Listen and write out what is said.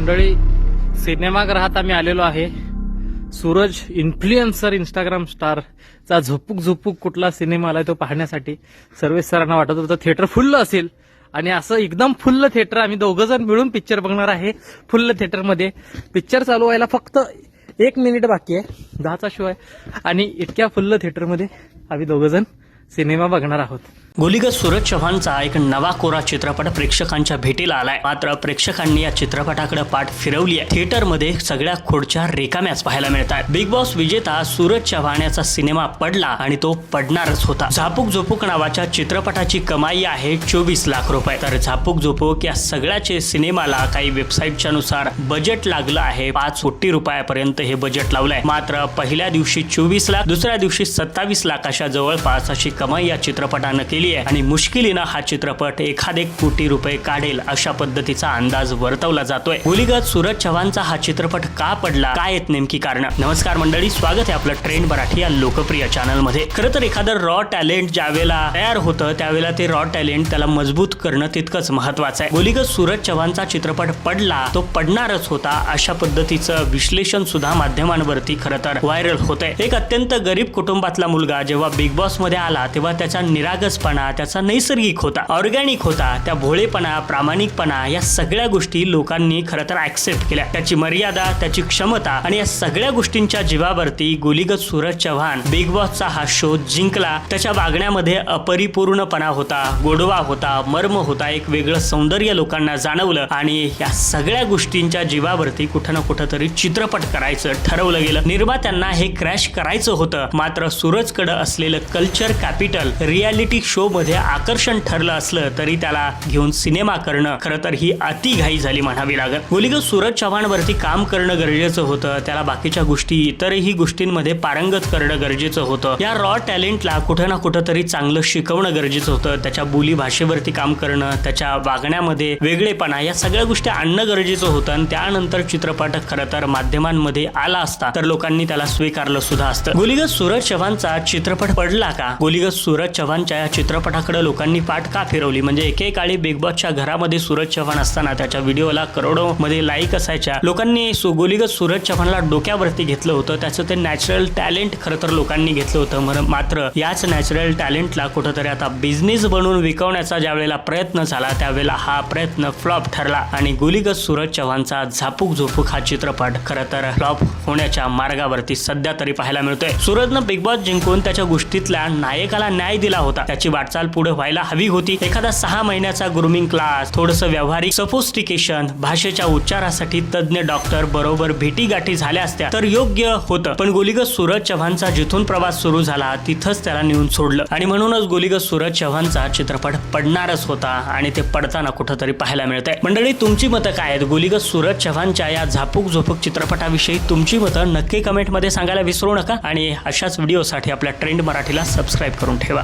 मंडळी सिनेमागृहात आम्ही आलेलो आहे. सूरज इन्फ्लुएन्सर इंस्टाग्राम स्टारचा झोपूक झोपूक कुठला सिनेमा आलाय तो पाहण्यासाठी सर्वेश सरांना वाटत होतं थिएटर फुल्ल असेल. आणि असं एकदम फुल्ल थिएटर आम्ही दोघं जण मिळून पिक्चर बघणार आहे फुल्ल थिएटरमध्ये पिक्चर चालू व्हायला फक्त एक मिनिट बाकी आहे दहाचा शो आहे. आणि इतक्या फुल्ल थिएटरमध्ये आम्ही दोघं जण सिनेमा बघणार आहोत. गोलीगत सूरज चव्हाणचा एक नवा कोरा चित्रपट प्रेक्षकांच्या भेटीला आलाय. मात्र प्रेक्षकांनी या चित्रपटाकडे पाठ फिरवली आहे. थिएटरमध्ये सगळ्या खुर्च्या रिकाम्याच पाहायला मिळतात बिग बॉस विजेता सूरज चव्हाण याचा सिनेमा पडला आणि तो पडणारच होता. झापूक झोपूक नावाच्या चित्रपटाची कमाई आहे चोवीस लाख रुपये. तर झापूक झोपूक या सगळ्याचे सिनेमाला काही वेबसाईटच्या नुसार बजेट लागलं आहे पाच कोटी रुपयापर्यंत हे बजेट लावलंय. मात्र पहिल्या दिवशी चोवीस लाख दुसऱ्या दिवशी सत्तावीस लाखाच्या जवळपास अशी कमाई या चित्रपटानं केली आहे आणि मुश्किलीनं हा चित्रपट एखादे कोटी रुपये काढेल अशा पद्धतीचा अंदाज वर्तवला जातोय. गुलीगत सूरज चव्हाणचा हा चित्रपट का पडला? काय आहेत नेमकी कारण? नमस्कार मंडळी स्वागत आहे आपलं ट्रेंड मराठी या लोकप्रिय चॅनलमध्ये खरं तर एखादं रॉ टॅलेंट ज्यावेळेला तयार होतं त्यावेळेला ते रॉ टॅलेंट त्याला मजबूत करणं तितकंच महत्वाचं आहे. गोलीगत सूरज चव्हाणचा चित्रपट पडला तो पडणारच होता अशा पद्धतीचं विश्लेषण सुद्धा माध्यमांवरती खरं तर व्हायरल होत आहे एक अत्यंत गरीब कुटुंबातला मुलगा जेव्हा बिग बॉसमध्ये आला तेव्हा त्याचा भोळेपणा त्याचा नैसर्गिक होता ऑर्गॅनिक होता त्या भोळेपणा प्रामाणिकपणा या सगळ्या गोष्टी लोकांनी खरं तर ऍक्सेप्ट केल्या. त्याची मर्यादा त्याची क्षमता आणि या सगळ्या गोष्टींच्या जीवावरती गोलीगत सूरज चव्हाण बिग बॉसचा हा शो जिंकला. त्याच्या वागण्यामध्ये अपरिपूर्णपणा होता गोडवा होता मर्म होता एक वेगळं सौंदर्य लोकांना जाणवलं आणि या सगळ्या गोष्टींच्या जीवावरती कुठं ना कुठं तरी चित्रपट करायचं ठरवलं गेलं. निर्मात्यांना हे क्रॅश करायचं होतं मात्र सूरजकडं असलेलं कल्चर कॅपिटल रियालिटी शो मध्ये आकर्षण ठरलं असलं तरी त्याला घेऊन सिनेमा करणं खरं तर ही अति घाई झाली म्हणावी लागत. गोलीगत सूरज चव्हाणवरती काम करणं गरजेचं होतं त्याला बाकीच्या गोष्टी इतरही गोष्टींमध्ये पारंगत करणं गरजेचं होतं. या रॉ टॅलेंटला कुठं ना कुठं तरी चांगलं शिकवणं गरजेचं होतं. त्याच्या बोली भाषेवरती काम करणं त्याच्या वागण्यामध्ये वेगळेपणा या सगळ्या गोष्टी आणणं गरजेचं होतं आणि त्यानंतर चित्रपट खरं तर माध्यमांमध्ये आला असता तर लोकांनी त्याला स्वीकारलं सुद्धा असतं. गोलीगत सूरज चव्हाणचा चित्रपट पडला का? गोलीगत सूरज चव्हाणच्या या चित्रपटाकडे लोकांनी पाठ का फिरवली? म्हणजे एकेकाळी बिग बॉसच्या घरामध्ये सूरज चव्हाण असताना त्याच्या व्हिडिओला करोडो मध्ये लाईक असायच्या. लोकांनी सु- गोलीगत सूरज चव्हाणला डोक्यावरती घेतलं होतं. त्याचं ते नॅचरल टॅलेंट खरं तर लोकांनी घेतलं होतं. मात्र याच नॅचरल टॅलेंटला कुठंतरी आता बिझनेस बनवून विकवण्याचा ज्या वेळेला प्रयत्न झाला त्यावेळेला हा प्रयत्न फ्लॉप ठरला आणि गोलीगत सूरज चव्हाणचा झापूक झोपूक हा चित्रपट खरं तर फ्लॉप होण्याच्या मार्गावरती सध्या तरी पाहायला मिळतोय. सूरजनं बिग बॉस जिंकून त्याच्या गोष्टीतल्या नायकाला न्याय दिला होता. त्याची वाटचाल पुढे व्हायला हवी होती. एखादा सहा महिन्याचा ग्रुमिंग क्लास थोडस व्यावहारिक सफोस्टिकेशन भाषेच्या उच्चारासाठी तज्ज्ञ डॉक्टर बरोबर भेटीगाठी झाल्या असत्या तर योग्य होतं. पण गोलीगत सूरज चव्हाणचा जिथून प्रवास सुरू झाला तिथंच त्याला नेऊन सोडलं. आणि म्हणूनच गोलीगत सूरज चव्हाणचा चित्रपट पडणारच होता आणि ते पडताना कुठंतरी पाहायला मिळतंय. मंडळी तुमची मतं काय आहेत? गोलीगत सूरज चव्हाणच्या या झापूक झोपूक चित्रपटाविषयी तुमची मतं नक्की कमेंटमध्ये सांगायला विसरू नका आणि अशाच व्हिडिओसाठी आपल्या ट्रेंड मराठीला सबस्क्राईब करून ठेवा.